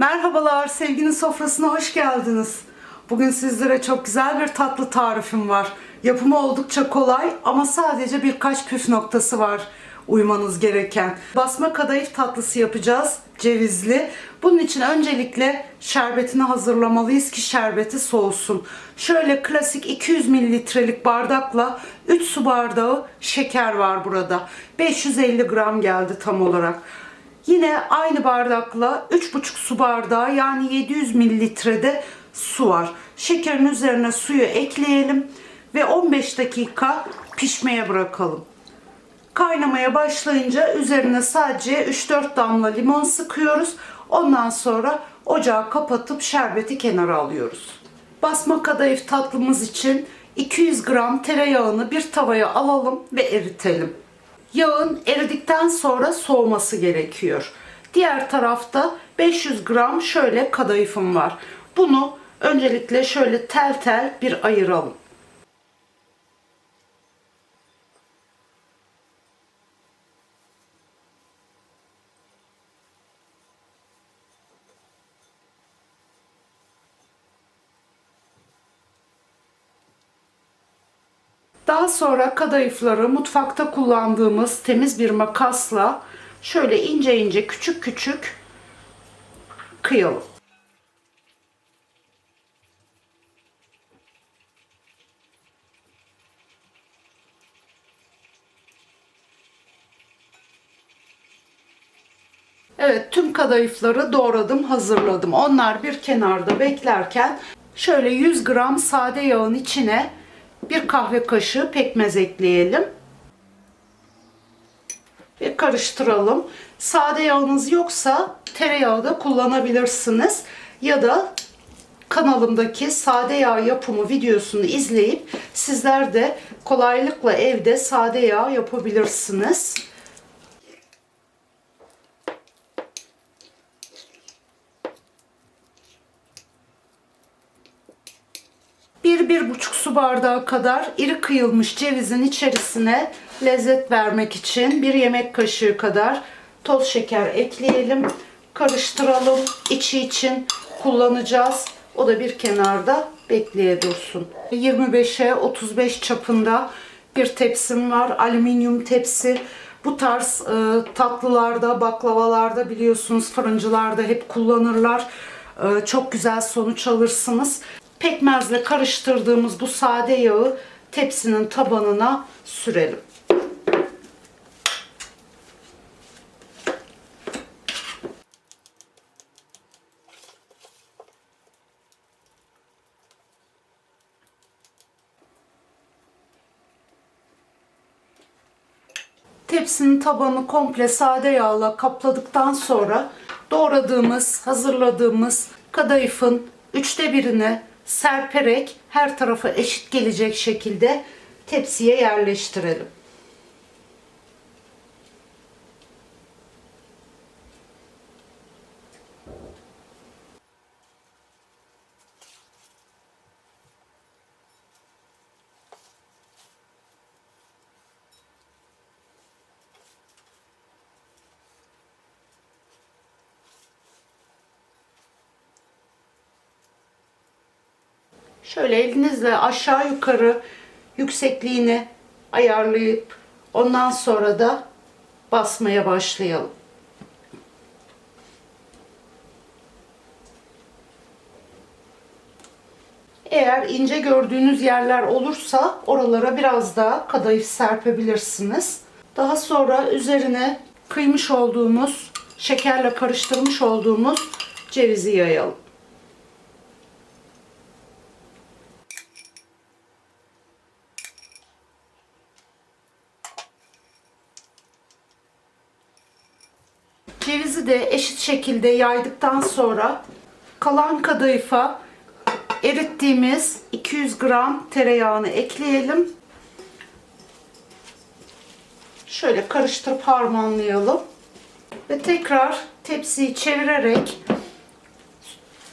Merhabalar, sevginin sofrasına hoş geldiniz. Bugün sizlere çok güzel bir tatlı tarifim var. Yapımı oldukça kolay ama sadece birkaç püf noktası var uymanız gereken. Basma kadayıf tatlısı yapacağız, cevizli. Bunun için öncelikle şerbetini hazırlamalıyız ki şerbeti soğusun. Şöyle klasik 200 mililitrelik bardakla 3 su bardağı şeker var burada. 550 gram geldi tam olarak. Yine aynı bardakla 3,5 su bardağı yani 700 mililitrede su var. Şekerin üzerine suyu ekleyelim ve 15 dakika pişmeye bırakalım. Kaynamaya başlayınca üzerine sadece 3-4 damla limon sıkıyoruz. Ondan sonra ocağı kapatıp şerbeti kenara alıyoruz. Basma kadayıf tatlımız için 200 gram tereyağını bir tavaya alalım ve eritelim. Yağın eridikten sonra soğuması gerekiyor. Diğer tarafta 500 gram şöyle kadayıfım var. Bunu öncelikle şöyle tel tel bir ayıralım. Daha sonra kadayıfları mutfakta kullandığımız temiz bir makasla şöyle ince ince küçük küçük kıyalım. Evet tüm kadayıfları doğradım hazırladım. Onlar bir kenarda beklerken şöyle 100 gram sade yağın içine bir kahve kaşığı pekmez ekleyelim. Ve karıştıralım. Sade yağınız yoksa tereyağı da kullanabilirsiniz. Ya da kanalımdaki sade yağ yapımı videosunu izleyip sizler de kolaylıkla evde sade yağ yapabilirsiniz. Bir bir buçuk su bardağı kadar iri kıyılmış cevizin içerisine lezzet vermek için bir yemek kaşığı kadar toz şeker ekleyelim. Karıştıralım. İçi için kullanacağız. O da bir kenarda bekleye dursun. 25'e 35 çapında bir tepsim var. Alüminyum tepsi. Bu tarz e, tatlılarda, baklavalarda biliyorsunuz fırıncılarda hep kullanırlar. E, çok güzel sonuç alırsınız. Pekmezle karıştırdığımız bu sade yağı tepsinin tabanına sürelim. Tepsinin tabanı komple sade yağla kapladıktan sonra doğradığımız, hazırladığımız kadayıfın üçte birini serperek her tarafa eşit gelecek şekilde tepsiye yerleştirelim. Şöyle elinizle aşağı yukarı yüksekliğini ayarlayıp ondan sonra da basmaya başlayalım. Eğer ince gördüğünüz yerler olursa oralara biraz daha kadayıf serpebilirsiniz. Daha sonra üzerine kıymış olduğumuz, şekerle karıştırmış olduğumuz cevizi yayalım. Cevizi de eşit şekilde yaydıktan sonra kalan kadayıfa erittiğimiz 200 gram tereyağını ekleyelim. Şöyle karıştırıp harmanlayalım. Ve tekrar tepsiyi çevirerek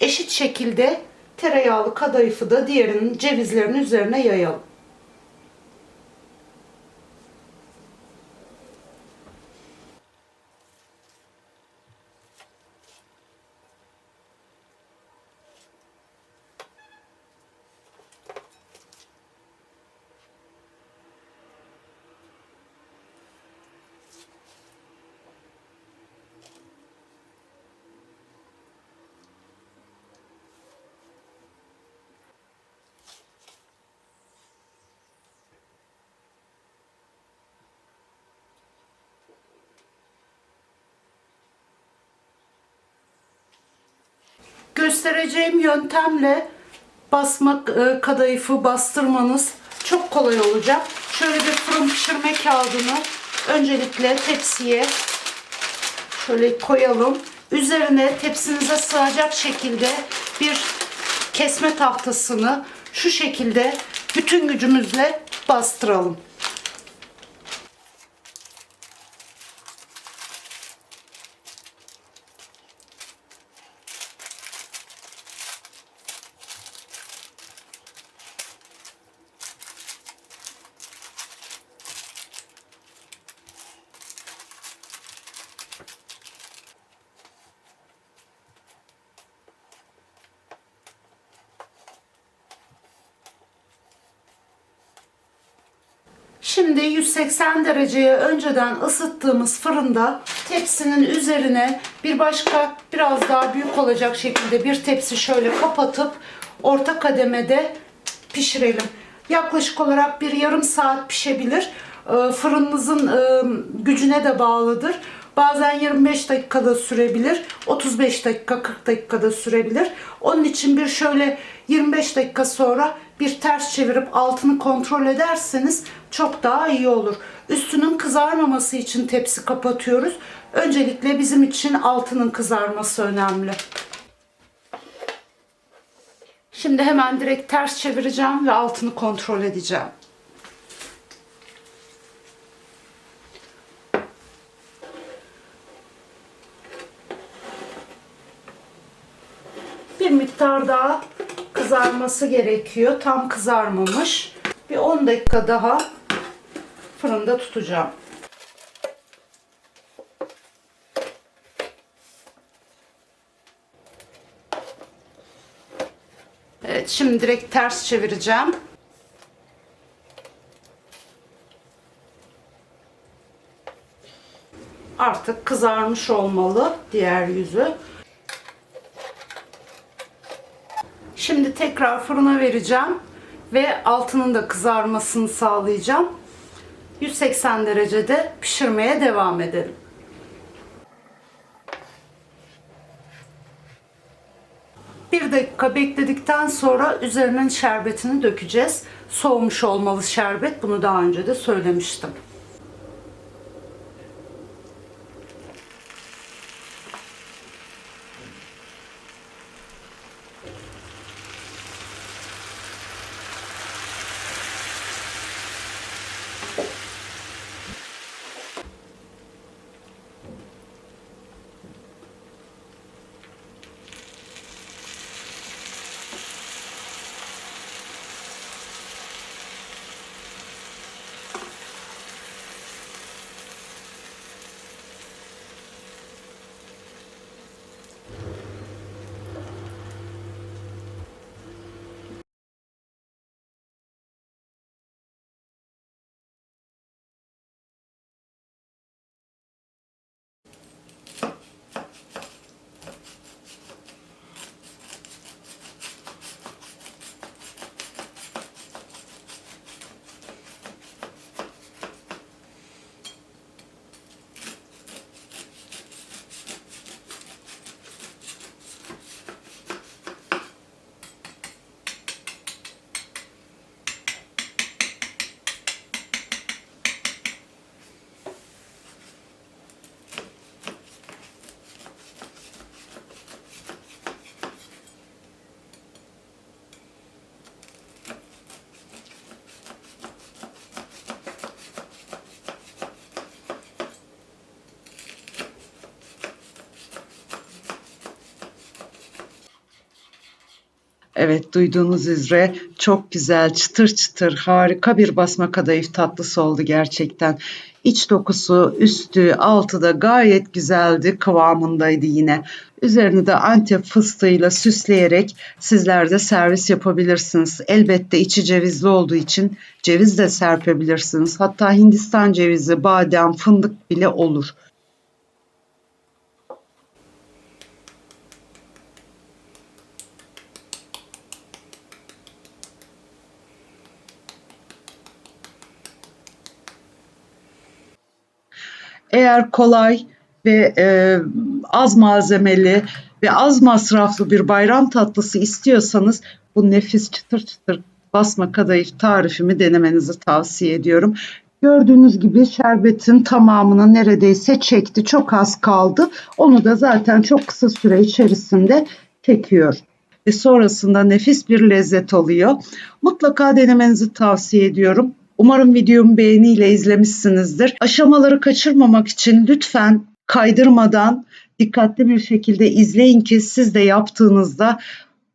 eşit şekilde tereyağlı kadayıfı da diğerinin cevizlerin üzerine yayalım. Göstereceğim yöntemle basmak e, kadayıfı bastırmanız çok kolay olacak. Şöyle bir fırın pişirme kağıdını öncelikle tepsiye şöyle koyalım. Üzerine tepsinize sığacak şekilde bir kesme tahtasını şu şekilde bütün gücümüzle bastıralım. Şimdi 180 dereceye önceden ısıttığımız fırında tepsinin üzerine bir başka biraz daha büyük olacak şekilde bir tepsi şöyle kapatıp orta kademede pişirelim. Yaklaşık olarak bir yarım saat pişebilir. Ee, Fırınınızın e, gücüne de bağlıdır. Bazen 25 dakikada sürebilir, 35 dakika, 40 dakikada sürebilir. Onun için bir şöyle 25 dakika sonra bir ters çevirip altını kontrol ederseniz çok daha iyi olur. Üstünün kızarmaması için tepsi kapatıyoruz. Öncelikle bizim için altının kızarması önemli. Şimdi hemen direkt ters çevireceğim ve altını kontrol edeceğim. bir miktar daha kızarması gerekiyor. Tam kızarmamış. Bir 10 dakika daha fırında tutacağım. Evet, şimdi direkt ters çevireceğim. Artık kızarmış olmalı diğer yüzü. Şimdi tekrar fırına vereceğim ve altının da kızarmasını sağlayacağım. 180 derecede pişirmeye devam edelim. Bir dakika bekledikten sonra üzerinin şerbetini dökeceğiz. Soğumuş olmalı şerbet. Bunu daha önce de söylemiştim. Evet duyduğunuz üzere çok güzel çıtır çıtır harika bir basma kadayıf tatlısı oldu gerçekten. İç dokusu üstü altı da gayet güzeldi kıvamındaydı yine. Üzerini de antep fıstığıyla süsleyerek sizler de servis yapabilirsiniz. Elbette içi cevizli olduğu için ceviz de serpebilirsiniz. Hatta Hindistan cevizi, badem, fındık bile olur. Eğer kolay ve e, az malzemeli ve az masraflı bir bayram tatlısı istiyorsanız bu nefis çıtır çıtır basma kadayıf tarifimi denemenizi tavsiye ediyorum. Gördüğünüz gibi şerbetin tamamını neredeyse çekti. Çok az kaldı. Onu da zaten çok kısa süre içerisinde çekiyor. Ve sonrasında nefis bir lezzet oluyor. Mutlaka denemenizi tavsiye ediyorum. Umarım videomu beğeniyle izlemişsinizdir. Aşamaları kaçırmamak için lütfen kaydırmadan dikkatli bir şekilde izleyin ki siz de yaptığınızda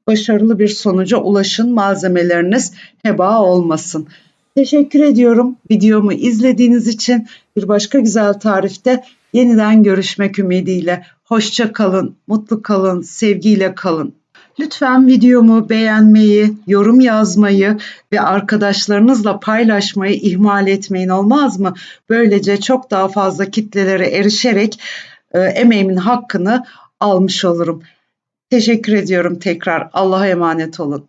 başarılı bir sonuca ulaşın. Malzemeleriniz heba olmasın. Teşekkür ediyorum videomu izlediğiniz için. Bir başka güzel tarifte yeniden görüşmek ümidiyle. Hoşça kalın, mutlu kalın, sevgiyle kalın. Lütfen videomu beğenmeyi, yorum yazmayı ve arkadaşlarınızla paylaşmayı ihmal etmeyin olmaz mı? Böylece çok daha fazla kitlelere erişerek e, emeğimin hakkını almış olurum. Teşekkür ediyorum tekrar. Allah'a emanet olun.